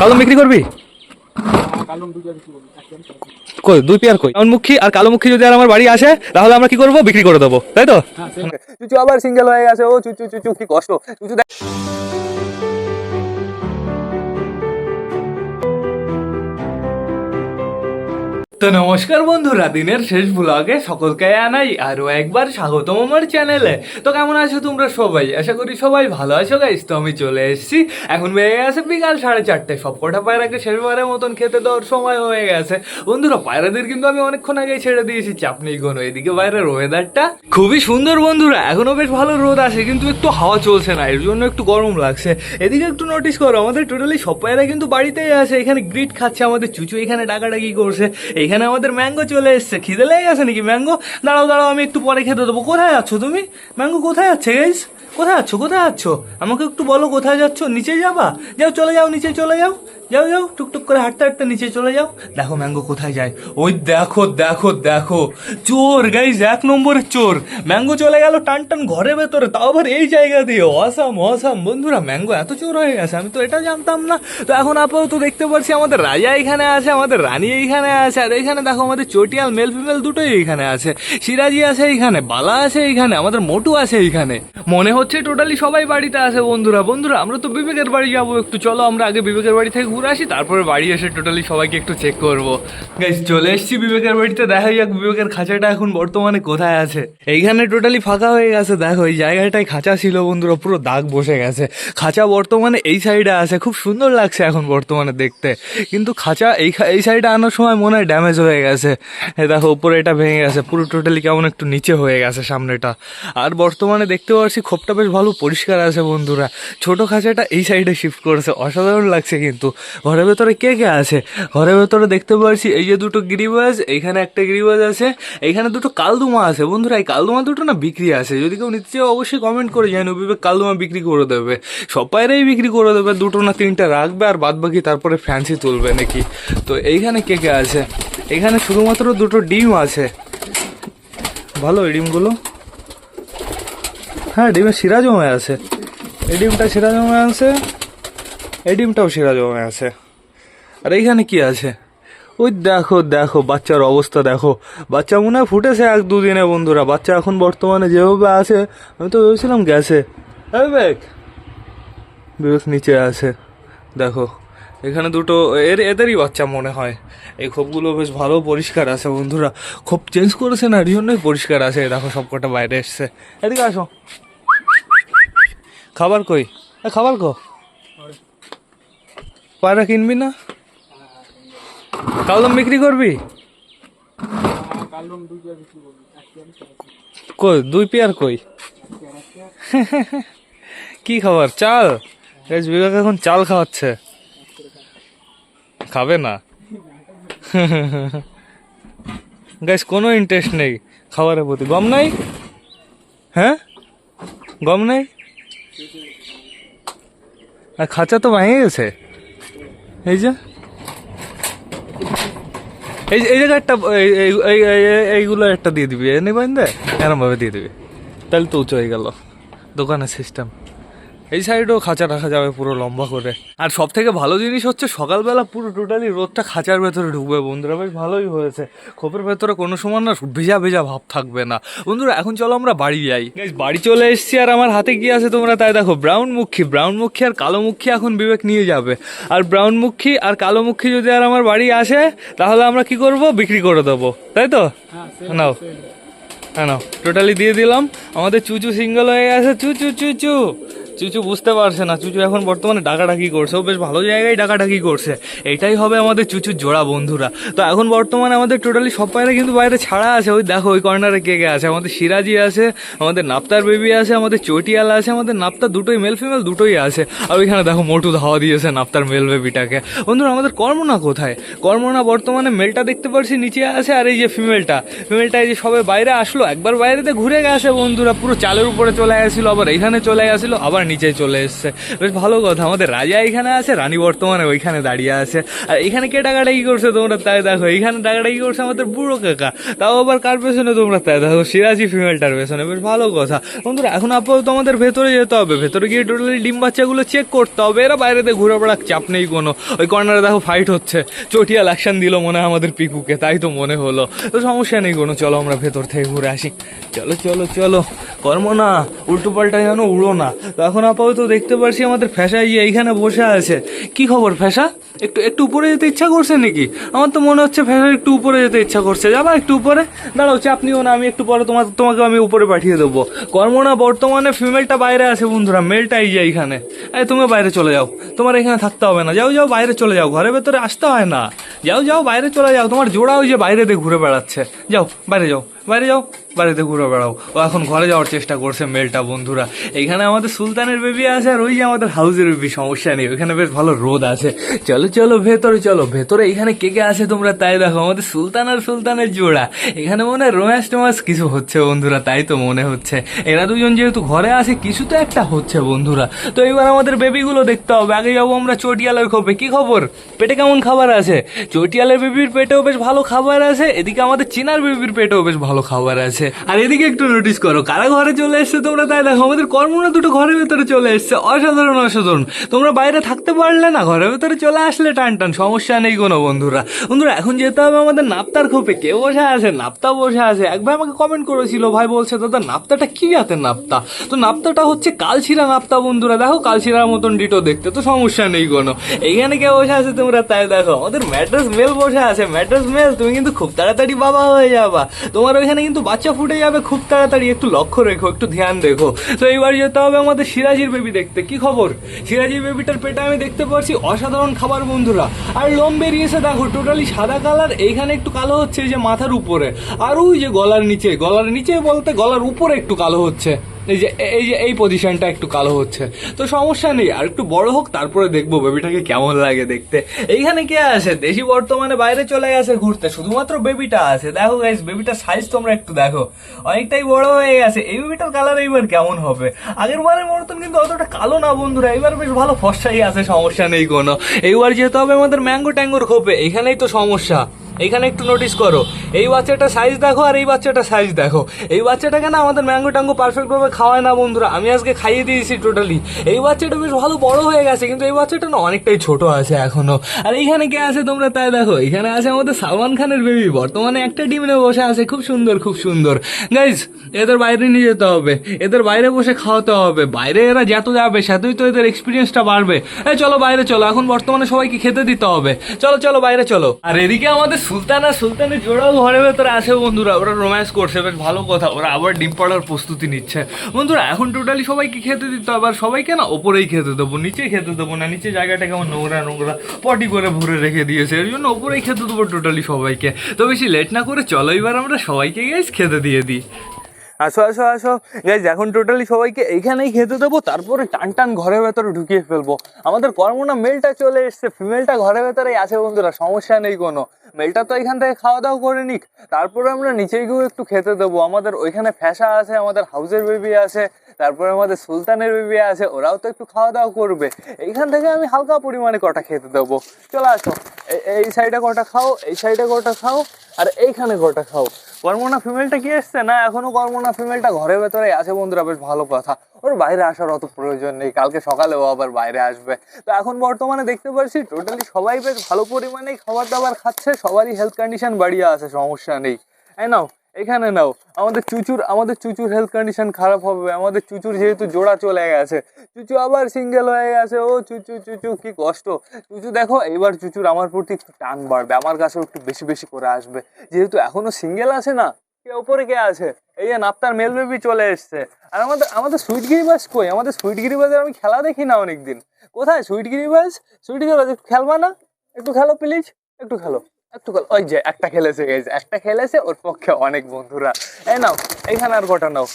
Calm বিক্রি করবি? কই, দুই পেয়ার কই? মুখী আর কালো মুখী যদি আর আমার বাড়ি আসে, তাহলে আমরা কি করব? বিক্রি করে দেবো, তাই তো? চুচু আবার সিঙ্গেল হয়ে গেছে, ও চুচু চুচু, কি কষ্ট। চুচু দেখ তো নমস্কার বন্ধুরা, দিনের শেষ ব্লগে সকলকে আনাই আরও একবার স্বাগতম আমার চ্যানেলে তো কেমন আছো তোমরা সবাই? আশা করি সবাই ভালো আছো গাইস তো আমি চলে এসেছি। এখন বেড়ে গেছে বিকাল সাড়ে চারটে। সব কটা পায়রাকে শেষবারের মতন খেতে দেওয়ার সময় হয়ে গেছে। বন্ধুরা, পায়রাদের কিন্তু আমি অনেকক্ষণ আগে ছেড়ে দিয়েছি, চাপ নেই কোনো। এদিকে বাইরের ওয়েদারটা খুবই সুন্দর বন্ধুরা এখনও বেশ ভালো রোদ আছে, কিন্তু একটু হাওয়া চলছে না, এর জন্য একটু গরম লাগছে। এদিকে একটু নোটিস করো, আমাদের টোটালি সব পায়রা কিন্তু বাড়িতেই আছে। এখানে গ্রিট খাচ্ছে আমাদের চুচু, এখানে ডাকাডাকি করছে, এখানে আমাদের ম্যাঙ্গো চলে এসছে। খিদে লেগে গেছে নাকি ম্যাঙ্গো? দাঁড়াও দাঁড়াও, আমি একটু পরে খেতে দেবো। কোথায় আছো তুমি? ম্যাঙ্গো কোথায় যাচ্ছে গাইস কোথায় আছো? কোথায় আছো? আমাকে একটু বলো, কোথায় যাচ্ছ? নিচে যাবা? যাও, চলে যাও, নিচে চলে যাও। যাও যাও, টুকটুক করে হাঁটতে হাঁটতে নিচে চলে যাও। দেখো ম্যাঙ্গো কোথায় যায়? ওই দেখো দেখো দেখো। চোর গাইজ এক নম্বরের চোর। ম্যাঙ্গো চলে গেল টান টান ঘরের ভেতরে, তাও আবার এই জায়গা দিয়ে। Awesome awesome. বন্ধুরা, ম্যাঙ্গো এত চোর হয়ে গেছে, আমি তো এটা জানতাম না। তো এখন আপাতত দেখতে পাচ্ছি আমাদের রাজা এখানে আছে, আমাদের রানী এইখানে আছে, আর এইখানে দেখো আমাদের চটিয়াল মেল ফিমেল দুটোই এইখানে আছে। সিরাজি আছে এইখানে, বালা আছে এইখানে, আমাদের মোটু আছে এইখানে। মনে হচ্ছে টোটালি সবাই বাড়িতে আছে বন্ধুরা। বন্ধুরা, আমরা তো বিবেকের বাড়ি যাব একটু। চলো, আমরা আগে বিবেকের বাড়ি থেকে ঘুরে আসি, তারপরে বাড়ি এসে টোটালি সবাইকে একটু চেক করব। চলে এসেছি বিবেকের বাড়িতে, দেখা যাক বিবেকের খাঁচাটা এখন বর্তমানে কোথায় আছে। এইখানে টোটালি ফাঁকা হয়ে গেছে, দেখো, এই জায়গাটায় খাঁচা ছিল বন্ধুরা, পুরো দাগ বসে গেছে। খাঁচা বর্তমানে এই সাইডে আছে, খুব সুন্দর লাগছে এখন বর্তমানে দেখতে। কিন্তু খাঁচা এই এই সাইডে আনার সময় মনে হয় ড্যামেজ হয়ে গেছে। দেখো, উপরে এটা ভেঙে গেছে, পুরো টোটালি কেমন একটু নিচে হয়ে গেছে সামনেটা। আর বর্তমানে দেখতে পাচ্ছি খোপটা বেশ ভালো পরিষ্কার আছে বন্ধুরা। ছোট খাঁচাটা এই সাইডে শিফট করেছে, অসাধারণ লাগছে কিন্তু। ঘরের ভেতরে কে কে আছে? ঘরের ভেতরে দেখতে পাচ্ছি এই যে দুটো গিরিবাজ এইখানে একটা গিরিবাজ আছে এইখানে দুটো কালদুমা আছে। বন্ধুরা, এই কালদুমা দুটো না বিক্রি আছে। যদি কেউ নিতে চাও, অবশ্যই কমেন্ট করে জানো বিবেক কালদুমা বিক্রি করে দেবে। সবাইরাই বিক্রি করে দেবে, দুটো না তিনটা রাখবে, আর বাদ বাকি তারপরে ফ্যান্সি তুলবে নাকি? তো এইখানে কে কে আছে? এখানে শুধুমাত্র দুটো ডিম আছে। ভালো এই ডিমগুলো? হ্যাঁ ডিমের শিরা জমে আছে। এই ডিমটা শিরা জমে আছে। এই ডিমটাও শিরা জমে আছে। আর এইখানে কি আছে? ওই দেখো দেখো, বাচ্চার অবস্থা দেখো। বাচ্চা মনে হয় ফুটেছে এক দুদিনে বন্ধুরা। বাচ্চা এখন বর্তমানে যেভাবে আছে, আমি তো ভেবেছিলাম গেছে। বিবেক বিবেক নিচে আছে। দেখো, এখানে দুটো, এর, এদেরই বাচ্চা মনে হয়। এই খোপগুলো বেশ ভালো পরিষ্কার আছে বন্ধুরা। খোপ চেঞ্জ করেছে না এর জন্যই পরিষ্কার আছে। দেখো সব কটা বাইরে এসছে। এদিকে আসো। খাবার কই? খাবার কো? পায়রা কিনবি না? কালদম বিক্রি করবি? কই, দুই পেয়ার কই? কি খাবার? চাল? গাইস বিবেক এখন চাল খাওয়াচ্ছে। খাবে না? গাইস কোনো ইন্টারেস্ট নেই খাবারের প্রতি। গম নাই? হ্যাঁ? গম নাই? আর খাঁচা তো ভেঙে গেছে। এই যে। এই এই জায়গায় একটা, এই- এই- এই- এই- এইগুলো একটা দিয়ে দিবি, এনে বাইন্দে এরম ভাবে দিয়ে দিবি। তাহলে তো উঁচু হয়ে গেল। দোকানের সিস্টেম এই সাইডেও খাঁচা রাখা যাবে পুরো লম্বা করে। আর সব থেকে ভালো জিনিস হচ্ছে সকালবেলা পুরো টোটালি রোদটা খাঁচার ভেতরে ঢুকবে। বন্ধুরা বেশ ভালোই হয়েছে। খোপের ভেতরে কোনো সময় না ভেজা ভেজা ভাব থাকবে না। বন্ধুরা এখন চলো আমরা বাড়ি যাই। বাড়ি চলে এসেছি আর আমার হাতে কি আছে তোমরা তাই দেখো ব্রাউন মুখী। ব্রাউন মুখী আর কালো মুখী এখন বিবেক নিয়ে যাবে। আর ব্রাউন মুখী আর কালো মুখী যদি আর আমার বাড়ি আসে তাহলে আমরা কি করব? বিক্রি করে দেবো। তাই তো? নাও। হ্যাঁ নাও। টোটালি দিয়ে দিলাম। আমাদের চুচু সিঙ্গেল হয়ে গেছে। চুচু চুচু। চুচু বুঝতে পারছে না। চুচু এখন বর্তমানে ডাকাডাকি করছে। ও বেশ ভালো জায়গায় ডাকাডাকি করছে। এটাই হবে আমাদের চুচুর জোড়া বন্ধুরা। তো এখন বর্তমানে আমাদের টোটালি সব পায়রা কিন্তু বাইরে ছাড়া আছে। ওই দেখো, ওই কর্নারে কে কে আছে? আমাদের সিরাজি আছে, আমাদের নাপ্তার বেবি আছে, আমাদের চটিয়াল আছে, আমাদের নাপ্তার দুটোই মেল ফিমেল দুটোই আছে। আর ওইখানে দেখো, মোটু ধাওয়া দিয়েছে নাপ্তার মেল বেবিটাকে বন্ধুরা, আমাদের কর্মনা কোথায়? কর্মনা বর্তমানে মেলটা দেখতে পারছি, নিচে আছে, আর এই যে ফিমেলটা ফিমেলটা এই যে সবাই বাইরে আসলো, একবার বাইরেতে ঘুরে গেছে বন্ধুরা। পুরো চালের উপরে চলে গেছিল, আবার এইখানে চলে গেছিল, আবার নিচে চলে এসছে। বেশ ভালো কথা, আমাদের রাজা এখানে আছে, রানী বর্তমানে ওইখানে দাঁড়িয়ে আছে। আর এখানে কে ডাকাডাকি করছে তোমরা তাই দেখো, এখানে ডাকাডাকি করছে আমাদের বুড়ো কাকা। তাও আবার কার পেছনে তোমরা তাই দেখো, সিরাজি ফিমেলটার পেছনে, বেশ ভালো কথা। বন্ধুরা, এখন আপাতত আমাদের ভেতরে যেতে হবে, ভেতরে গিয়ে টোটালি ডিম বাচ্চাগুলো চেক করতে হবে, এরা বাইরে দিয়ে ঘুরে বেড়াক চাপ নেই কোনো। ওই কর্নারে দেখো ফাইট হচ্ছে, চটিয়াল অ্যাকশন দিল মনে হয় আমাদের পিকুকে, তাই তো মনে হলো। তো সমস্যা নেই কোনো, চলো আমরা ভেতর থেকে ঘুরে আসি। চলো চলো চলো কর্ম না উল্টো পাল্টা যেন উড়ো না। তো এখন আপাতত দেখতে পারছি আমাদের ফ্যাসা ইয়ে এইখানে বসে আছে। কি খবর ফ্যাসা? একটু একটু উপরে যেতে ইচ্ছা করছে নাকি? আমার তো মনে হচ্ছে ফ্যাসা একটু উপরে যেতে ইচ্ছা করছে। যাবা একটু উপরে? দাঁড়াও চাপ নিও না, আমি একটু পরে তোমার তোমাকে আমি উপরে পাঠিয়ে দেবো। কর্ম না বর্তমানে ফিমেলটা বাইরে আছে বন্ধুরা, মেলটা এই যে এইখানে। এই তুমি বাইরে চলে যাও। তোমার এখানে থাকতে হবে না। যাও যাও, বাইরে চলে যাও। ঘরের ভেতরে আসতে হয় না। যাও যাও, বাইরে চলে যাও। তোমার জোড়া ওই যে বাইরে দিয়ে ঘুরে বেড়াচ্ছে। যাও, বাইরে যাও। বাইরে যাও, বাড়িতে ঘুরে বেড়াও। ও এখন ঘরে যাওয়ার চেষ্টা করছে মেলটা বন্ধুরা। এখানে আমাদের সুলতানের বেবি আছে আর ওই যে আমাদের হাউসের বেবি সমস্যা নেই ওইখানে বেশ ভালো রোদ আছে। চলো চলো, ভেতরে চলো, ভেতরে এখানে কে কে আছে তোমরা তাই দেখো, আমাদের সুলতান আর সুলতানের জোড়া। এখানে মনে হয় রোম্যান্স টোম্যান্স কিছু হচ্ছে বন্ধুরা, তাই তো মনে হচ্ছে। এরা দুজন যেহেতু ঘরে আছে, কিছু তো একটা হচ্ছে বন্ধুরা। তো এবার আমাদের বেবিগুলো দেখতে হবে, আগে যাব আমরা চটিয়ালের খোপে। কি খবর? পেটে কেমন খাবার আছে? চটিয়ালের বেবির পেটেও বেশ ভালো খাবার আছে, এদিকে আমাদের চিনার বেবির পেটেও বেশ ভালো খাবার আছে। আর এদিকে একটু নোটিস করো, কারা ঘরে চলে এসছে তোমরা তাই দেখো? আমাদের কর্মরা দুটো ঘরের ভেতরে চলে এসছে। অসাধারণ অসাধারণ। তোমরা বাইরে থাকতে পারলে না, ঘরের ভেতরে চলে আসলে টান টান, সমস্যা নেই কোনো বন্ধুরা। বন্ধুরা, এখন যেতে হবে আমাদের নাপ্তার খোপে। কে বসে আছে, নাপ্তা বসে আছে। এক ভাই আমাকে কমেন্ট করেছিল, ভাই বলছে, দাদা, নাপ্তাটা কি জাতের নাপ্তা? তো নাপ্তাটা হচ্ছে কালছিরা নাপ্তা, বন্ধুরা। দেখো কালছিরার মতন ডিটো দেখতে, তো সমস্যা নেই কোনো। এইখানে কে বসে আছে তোমরা তাই দেখো। আমাদের ম্যাট্রেস মেল বসে আছে। ম্যাট্রেস মেল, তুমি কিন্তু খুব তাড়াতাড়ি বাবা হয়ে যাবা। তোমার ওইখানে কিন্তু বাচ্চা ফুটে যাবে খুব তাড়াতাড়ি। একটু লক্ষ্য রেখো, একটু ধ্যান দেখো তো এইবার যেতে হবে আমাদের সিরাজির বেবি দেখতে। কি খবর? সিরাজির বেবিটার পেটে আমি দেখতে পাচ্ছি অসাধারণ খাবার, বন্ধুরা। আর লোম বেরিয়েছে দেখো টোটালি সাদা কালার এইখানে একটু কালো হচ্ছে যে মাথার উপরে। আর ওই যে গলার নিচে গলার নিচে বলতে গলার উপরে একটু কালো হচ্ছে। এই যে এই যে, এই পজিশনটা একটু কালো হচ্ছে। তো সমস্যা নেই, আর একটু বড় হোক, তারপরে দেখব বেবিটাকে কেমন লাগে দেখতে। এইখানে কে আছে? দেশি বর্তমানে বাইরে চলে গেছে ঘুরতে, শুধুমাত্র বেবিটা আছে। দেখো গাইস বেবিটার সাইজ তোমরা একটু দেখো। অনেকটাই বড় হয়ে গেছে। এই বেবিটার কালার এইবার কেমন হবে? আগের বারের মতন কিন্তু অতটা কালো না বন্ধুরা এবার বেশ ভালো ফর্সাই আছে, সমস্যা নেই কোনো। এইবার যেতে হবে আমাদের ম্যাঙ্গো ট্যাঙ্গোর খোপে, এইখানেই তো সমস্যা। এইখানে একটু নোটিস করো। এই বাচ্চাটা সাইজ দেখো আর এই বাচ্চাটা সাইজ দেখো। এই বাচ্চাটাকে না আমাদের ম্যাঙ্গো ট্যাঙ্গো পারফেক্টভাবে খাওয়ায় না বন্ধুরা। আমি আজকে খাইয়ে দিয়েছি টোটালি এই বাচ্চাটা বেশ ভালো বড় হয়ে গেছে, কিন্তু এই বাচ্চাটা না অনেকটাই ছোট আছে এখনও। আর এইখানে কে আছে তোমরা তাই দেখো। এখানে আছে আমাদের সালমান খানের বেবি বর্তমানে একটা ডিম নিয়ে বসে আছে, খুব সুন্দর খুব সুন্দর। গাইজ এদের বাইরে নিয়ে যেতে হবে। এদের বাইরে বসে খাওয়াতে হবে। বাইরে এরা যত যাবে, সেতই তো এদের এক্সপিরিয়েন্সটা বাড়বে। এই চলো বাইরে চলো, এখন বর্তমানে সবাইকে খেতে দিতে হবে। চলো চলো, বাইরে চলো। আর এদিকে আমাদের সুলতান সুলতানের জোড়াও ঘরের ভেতরে আছে বন্ধুরা, ওরা রোম্যান্স করছে, বেশ ভালো কথা, ওরা আবার ডিম পাড়ার প্রস্তুতি নিচ্ছে। বন্ধুরা, এখন টোটালি সবাইকে খেতে দিত আবার সবাইকে না ওপরেই খেতে দেবো নিচে খেতে দেবো না, নিচে জায়গাটা কেমন নোংরা নোংরা পটি করে ভরে রেখে দিয়েছে এর জন্য ওপরেই খেতে দেবো টোটালি সবাইকে। তো বেশি লেট না করে চলো, এবার আমরা সবাইকে গেছি খেতে দিয়ে দিই। আসো আসো আসো। গাইজ এখন টোটালি সবাইকে এইখানেই খেতে দেবো, তারপরে টান টান ঘরের ভেতরে ঢুকিয়ে ফেলব। আমাদের কর্মনা মেলটা চলে এসছে ফিমেলটা ঘরের ভেতরেই আছে বন্ধুরা, সমস্যা নেই কোনো। মেলটা তো এখান থেকে খাওয়া দাওয়া করে নিক, তারপরে আমরা নিচে গিয়েও একটু খেতে দেবো। আমাদের ওইখানে ফ্যাসা আছে, আমাদের হাউসের বেবি আছে, তারপরে আমাদের সুলতানের বেবি আছে, ওরাও তো একটু খাওয়া দাওয়া করবে। এইখান থেকে আমি হালকা পরিমাণে কটা খেতে দেবো। চলে আসো এই সাইডে কটা খাও, এই সাইডে কটা খাও, আর এইখানে কটা খাও। কর্মনা ফিমেলটা কি এসছে? না, এখনও কর্মনা ফিমেলটা ঘরের ভেতরে আছে বন্ধুরা, বেশ ভালো কথা। ওর বাইরে আসার অত প্রয়োজন নেই, কালকে সকালে ও আবার বাইরে আসবে। তো এখন বর্তমানে দেখতে পাচ্ছি টোটালি সবাই বেশ ভালো পরিমাণেই খাবার দাবার খাচ্ছে, সবারই হেলথ কন্ডিশন বাড়িয়ে আছে, সমস্যা নেই। তাই নাও এখানে নাও। আমাদের চুচুর আমাদের চুচুর হেলথ কন্ডিশন খারাপ হবে। আমাদের চুচুর যেহেতু জোড়া চলে গেছে। চুচু আবার সিঙ্গেল হয়ে গেছে। ও চুচু চুচু, কি কষ্ট। চুচু দেখো এইবার চুচুর আমার প্রতি একটু টান বাড়বে। আমার কাছেও একটু বেশি বেশি করে আসবে। যেহেতু এখনও সিঙ্গেল আছে না, কে ওপরে কে আছে? এই যে নাপ্তার মেল বেবি চলে এসছে। আর আমাদের আমাদের সুইট গিরিবাজ কই? আমাদের সুইট গিরিবাজের আমি খেলা দেখি না অনেকদিন। কোথায়? সুইট গিরিবাজ? সুইট একটু খেলবা না? একটু খেলো প্লিজ একটু খেলো। একটু ওই যে একটা খেলেছে গেছে একটা খেলেছে, ওর পক্ষে অনেক বন্ধুরা। এই নাও এখানে আর ঘটা নাও।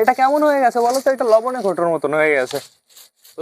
এটা কেমন হয়ে গেছে বলো তো? এটা লবণে ঘটোর মতন হয়ে গেছে।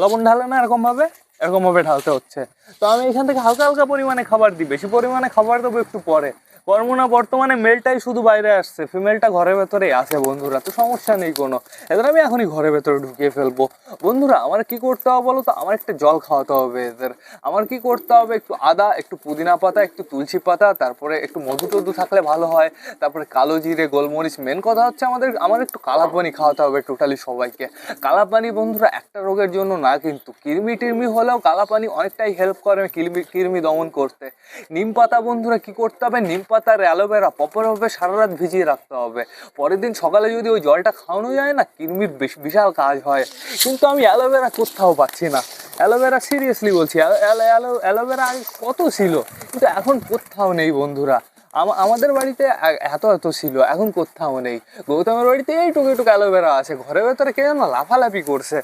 লবণ ঢালে না এরকম ভাবে এরকম ভাবে ঢালতে হচ্ছে। তো আমি এখান থেকে হালকা হালকা পরিমাণে খাবার দিই। বেশি পরিমাণে খাবার দেবো একটু পরে। কর্মনা বর্তমানে মেলটাই শুধু বাইরে আসছে। ফিমেলটা ঘরের ভেতরেই আছে বন্ধুরা, তো সমস্যা নেই কোনো। এদের আমি এখনই ঘরের ভেতরে ঢুকিয়ে ফেলব। বন্ধুরা, আমার কি করতে হবে বলো তো? আমার একটা জল খাওয়াতে হবে এদের। আমার কি করতে হবে? একটু আদা, একটু পুদিনা পাতা, একটু তুলসী পাতা, তারপরে একটু মধু টধু থাকলে ভালো হয়। তারপরে কালো জিরে, গোলমরিচ মেন কথা হচ্ছে আমাদের, আমার একটু কালা পানি খাওয়াতে হবে টোটালি সবাইকে। কালা পানি বন্ধুরা, একটা রোগের জন্য না কিন্তু। কৃমি টিরমি হলেও কালা পানি অনেকটাই হেল্প করে কৃমি কৃমি দমন করতে। নিম পাতা বন্ধুরা কি করতে হবে? নিম পাতার অ্যালোভেরা প্রপারভাবে সারা রাত ভিজিয়ে রাখতে হবে। পরের দিন সকালে যদি ওই জলটা খাওয়ানো যায় না, কৃমির বেশ- বিশাল কাজ হয়। কিন্তু আমি অ্যালোভেরা কোথাও পাচ্ছি না। অ্যালোভেরা সিরিয়াসলি বলছি, অ্যালো- অ্যালো- অ্যালো- অ্যালোভেরা আগে কত ছিল? কিন্তু এখন কোথাও নেই বন্ধুরা। আমাদের বাড়িতে এত এত ছিল, এখন কোথাও নেই। গৌতমের বাড়িতে এইটুকু একটু অ্যালোভেরা আছে। ঘরের ভেতরে কে যেন লাফালাফি করছে।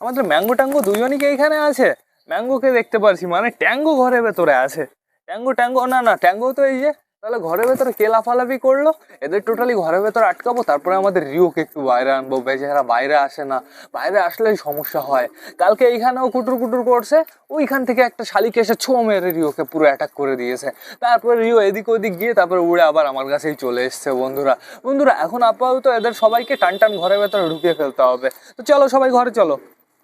আমাদের ম্যাঙ্গো ট্যাঙ্গো দুজনই কি এইখানে আছে? ম্যাঙ্গোকে দেখতে পারছি মানে ট্যাঙ্গো ঘরের ভেতরে আছে। ট্যাঙ্গো ট্যাঙ্গো, না না, ট্যাঙ্গো তো এই যে, তাহলে ঘরের ভেতরে কে লাফালাফি করল? এদের টোটালি ঘরের ভেতরে আটকাবো, তারপরে আমাদের রিওকে একটু বাইরে আনব। বেচারা বাইরে আসে না, বাইরে আসলেই সমস্যা হয়। কালকে এইখানেও কুটুর কুটুর করছে, ওইখান থেকে একটা শালিক এসে ছো মেরে রিওকে পুরো অ্যাটাক করে দিয়েছে। তারপরে রিও এদিক ওদিক গিয়ে, তারপরে উড়ে আবার আমার কাছেই চলে এসছে, বন্ধুরা। বন্ধুরা, এখন আপাতত এদের সবাইকে টান টান ঘরের ভেতরে ঢুকিয়ে ফেলতে হবে। তো চলো সবাই ঘরে চলো।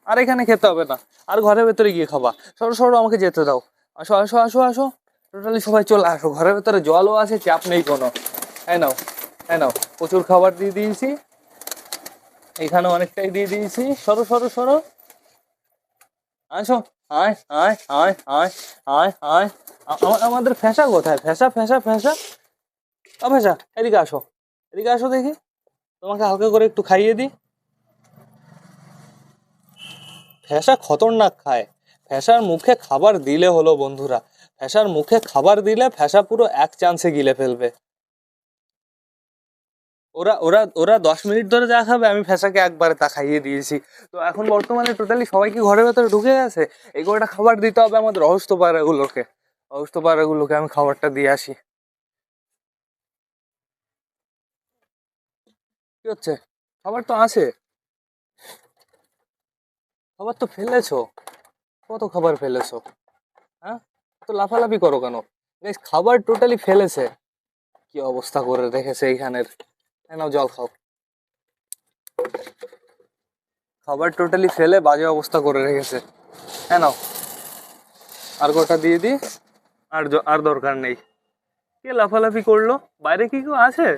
আর এখানে খেতে হবে না। আর ঘরের ভেতরে গিয়ে খাবা। সরো সরো, আমাকে যেতে দাও। আসো আসো আসো আসো। টোটালি সবাই চলে আসো। ঘরের ভেতরে জলও আছে, চাপ নেই কোনো। হ্যাঁ নাও হ্যাঁ নাও। প্রচুর খাবার দিয়ে দিয়েছি। এখানে অনেকটাই দিয়ে দিয়েছি। সরো সরো সরো। আসো, আয় আয় আয় আয় আয় আয়। আমাদের ফ্যাসা কোথায়? ফ্যাসা ফ্যাসা ফ্যাসা ও ফ্যাসা এদিকে আসো। এদিকে আসো দেখি। তোমাকে হালকা করে একটু খাইয়ে দিই। ফ্যাসা খতরনাক খায়। ফ্যাসার মুখে খাবার দিলে হলো বন্ধুরা। ফ্যাসার মুখে খাবার দিলে ফ্যাসা পুরো এক চান্সে গিলে ফেলবে। ওরা ওরা ওরা দশ মিনিট ধরে যা খাবে, আমি ফ্যাসাকে একবারে তা খাইয়ে দিয়েছি। তো এখন বর্তমানে টোটালি সবাইকে ঘরের ভেতরে ঢুকে গেছে? এই কটা খাবার দিতে হবে আমাদের অসুস্থ পায়রাগুলোকে অসুস্থ পায়রাগুলোকে আমি খাবারটা দিয়ে আসি। কি হচ্ছে? খাবার তো আছে। খাবার তো ফেলেছো? কত খাবার ফেলেছো? হ্যাঁ? তো লাফালাফি করো কেন? Guys, খাবার টোটালি ফেলেছে। কি অবস্থা করে রেখেছে এইখানের? এই নাও জল খাও। খাবার টোটালি ফেলে বাজে অবস্থা করে রেখেছে। হ্যাঁ নাও। আর কটা দিয়ে দি? আর আর দরকার নেই। কে লাফালাফি করল? বাইরে কি কেউ আছে?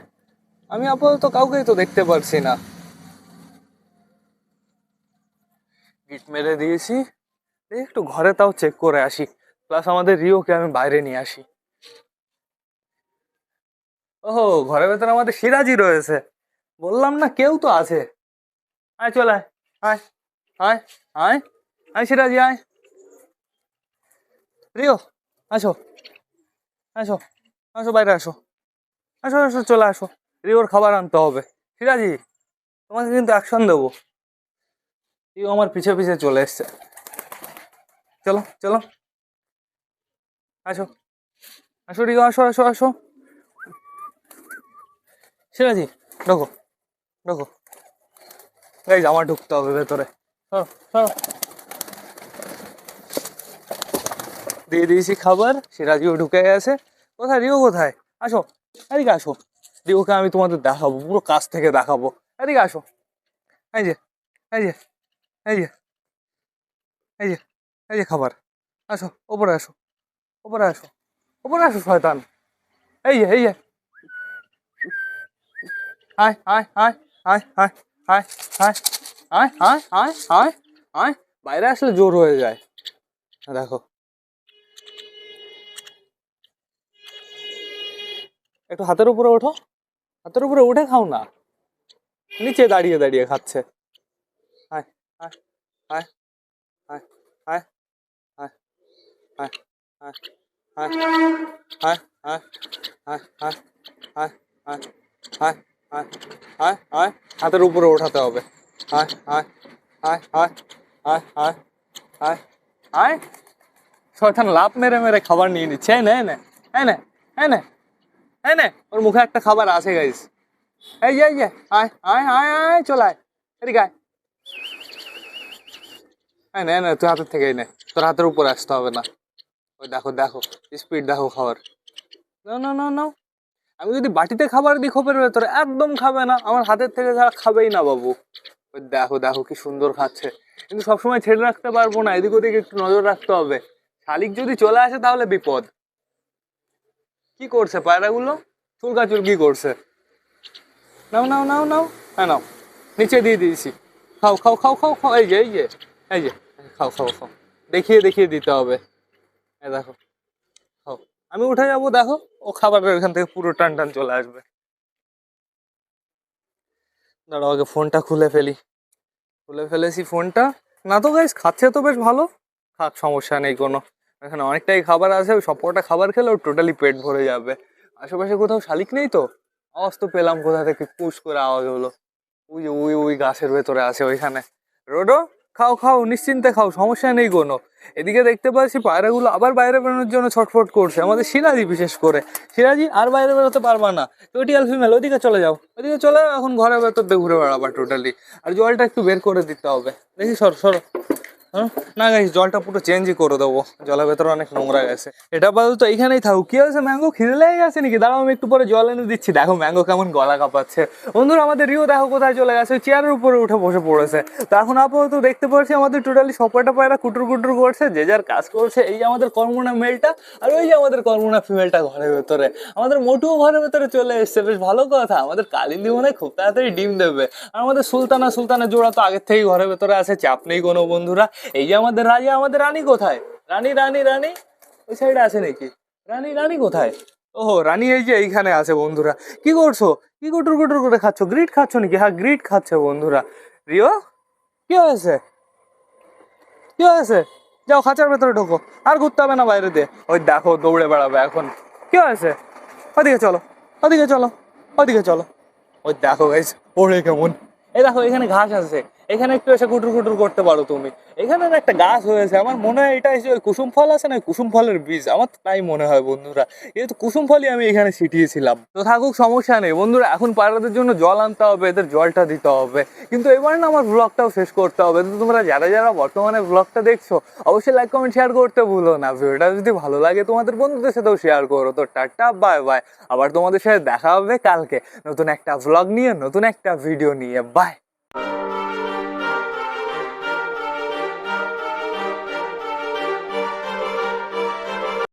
আমি আপাতত কাউকেই তো দেখতে পারছি না। গিট মেরে দিয়েছি। একটু ঘরে তাও চেক করে আসি। প্লাস আমাদের রিওকে আমি বাইরে নিয়ে আসি। ওহো, ঘরের ভেতরে আমাদের সিরাজি রয়েছে। বললাম না কেউ তো আছে। আয়, চল আয়। আয় আয় আয়। আয় সিরাজি, আয়। রিও, আসো। আসো আসো, বাইরে আসো। আসো আসো, চলে আসো। রিওর খাবার আনতে হবে। সিরাজি, তোমাকে কিন্তু অ্যাকশন দেবো। রিও আমার পিছে পিছে চলে এসছে। চলো চলো। আসো। আসো, রিও, আসো আসো আসো। সিরাজি ঢোকো ঢোকো। এই আমার ঢুকতে হবে ভেতরে। দিয়ে দিয়েছি খাবার সিরাজিও ঢুকে গেছে। কোথায়? রিও কোথায়? আসো, এদিকে আসো। রিওকে আমি তোমাদের দেখাবো, পুরো কাছ থেকে দেখাবো। এদিকে আসো। এই যে এই যে। এই যে এই যে এই যে খাবার আসো ওপরে আসো ওপরে আসো ওপরে আসো শয়তান এই যে এই যে বাইরে আসলে জোর হয়ে যায় দেখো একটু হাতের উপরে ওঠো হাতের উপরে উঠে খাও না নিচে দাঁড়িয়ে দাঁড়িয়ে খাচ্ছে আয় আয় আয় আয় আয় আয় আয় আয় আয় আয় আয় আয় আয় আয় আয় আয় আয় আয় হাতের উপরে ওঠাতে হবে আয় আয় আয় আয় আয় আয় আয় আয় শয়তান লাভ মেরে মেরে খাবার নিয়ে নিচ্ছে এই নে এই নে এই নে এই নে এই নে ওর মুখে একটা খাবার আছে গাইস এই যে এই যে আয় আয় আয় আয় চল আয় এদিকে এই নে এই তুই হাতের থেকে নে। তোর হাতের উপরে আসতে হবে না। ওই দেখো দেখো স্পিড দেখো খাবার। নাও নাও নাও নাও আমি যদি বাটিতে খাবার দিই খোপের ভেতরে, একদম খাবে না। আমার হাতের থেকে ছাড়া খাবেই না বাবু। ওই দেখো দেখো কি সুন্দর খাচ্ছে। কিন্তু সবসময় ছেড়ে রাখতে পারব না। এদিক ওদিকে একটু নজর রাখতে হবে। শালিক যদি চলে আসে তাহলে বিপদ। কি করছে পায়রাগুলো? চুলকাচুল কি করছে? নাও নাও নাও নাও। হ্যাঁ নাও। নিচে দিয়ে দিয়েছি। খাও খাও খাও খাও খাও। এই যে এই যে এই যে। খাও খাও খাও। দেখিয়ে দেখিয়ে দিতে হবে। হ্যাঁ দেখো, খাও। আমি উঠে যাব, দেখো, ও খাবারের এখান থেকে পুরো টান টান চলে আসবে। দাঁড়াও, আগে ফোনটা খুলে ফেলি। খুলে ফেলেছি ফোনটা। না তো গাইস খাচ্ছে তো বেশ ভালো। খাক, সমস্যা নেই কোনো। এখানে অনেকটাই খাবার আছে, ওই সব কটা খাবার খেলে ওর টোটালি পেট ভরে যাবে। আশেপাশে কোথাও শালিক নেই তো? আওয়াজ তো পেলাম কোথা থেকে পুশ করে আওয়াজ হলো। ওই ওই ওই গাছের ভেতরে আছে ওইখানে। রোডো খাও খাও, নিশ্চিন্তে খাও, সমস্যা নেই কোনো। এদিকে দেখতে পাচ্ছি পায়রাগুলো আবার বাইরে বেরোনোর জন্য ছটফট করছে। আমাদের শিলাজি বিশেষ করে। সিরাজি আর বাইরে বেরোতে পারবা না। টোটিয়াল ফিমেল ওদিকে চলে যাও। ওদিকে চলে এখন ঘরের ভেতর দিয়ে ঘুরে বেড়াবা টোটালি আর জলটা একটু বের করে দিতে হবে। দেখি, সর, সরো। না গাইস জলটা পুরো চেঞ্জই করে দেবো। জলের ভেতরে অনেক নোংরা গেছে। এটা আপাতত এইখানেই থাকুক। কি হয়েছে ম্যাঙ্গো খিদে লেগে গেছে নাকি? দাঁড়াও, আমি একটু পরে জল এনে দিচ্ছি। দেখো ম্যাঙ্গো কেমন গলা কাঁপাচ্ছে। বন্ধুরা, আমাদের রিও দেখো কোথায় চলে গেছে। চেয়ারের উপরে উঠে বসে পড়েছে। তো এখন আপাতত দেখতে পাচ্ছি আমাদের টোটালি সপাটা পায়রা কুটুর কুটুর করছে। যে যার কাজ করছে, এই যে আমাদের কর্মনা মেলটা আর ওই যে আমাদের কর্মনা ফিমেলটা ঘরের ভেতরে। আমাদের মোটুও ঘরের ভেতরে চলে এসছে। বেশ ভালো কথা। আমাদের কালিন্দি মনে হয় খুব তাড়াতাড়ি ডিম দেবে। আর আমাদের সুলতানা সুলতানা জোড়া তো আগের থেকেই ঘরের ভেতরে আছে। চাপ নেই কোনো বন্ধুরা। এই যে আমাদের রাজা আমাদের রানী কোথায়? রানী রানী রানী ওই সাইডে আছে নাকি? রানী রানী কোথায়? ওহো রানী এই যে এইখানে আছে বন্ধুরা। কি করছ? কি কুটুর কুটুর করে খাচ্ছ? গ্রিট খাচ্ছ নাকি? হ্যাঁ গ্রিট খাচ্ছে বন্ধুরা। রিও কি হয়েছে? কি হয়েছে? যাও খাঁচার ভেতরে ঢোকো। আর ঘুরতে হবে না বাইরে দিয়ে। ওই দেখো দৌড়ে বেড়াবে এখন। কি হয়েছে? ওদিকে চলো ওদিকে চলো ওদিকে চলো। ওই দেখো গাইস ওরে কেমন। এই দেখো এখানে ঘাস আছে। এখানে একটু এসে কুটুর কুটুর করতে পারো তুমি। এখানে একটা গাছ হয়েছে, আমার মনে হয় এটা এসে কুসুম ফল আছে না, কুসুম ফলের বীজ। আমার তাই মনে হয় বন্ধুরা। যেহেতু কুসুম ফলই আমি এখানে ছিটিয়েছিলাম। তো থাকুক, সমস্যা নেই। বন্ধুরা, এখন পায়রাদের জন্য জল আনতে হবে, এদের জলটা দিতে হবে। কিন্তু এবার না আমার ব্লগটাও শেষ করতে হবে। তো তোমরা যারা যারা বর্তমানে ব্লগটা দেখছ, অবশ্যই লাইক কমেন্ট শেয়ার করতে ভুলো না। ভিডিওটা যদি ভালো লাগে, তোমাদের বন্ধুদের সাথেও শেয়ার করো। তো টাটা বাই বাই আবার তোমাদের সাথে দেখা হবে কালকে। নতুন একটা ব্লগ নিয়ে, নতুন একটা ভিডিও নিয়ে। বাই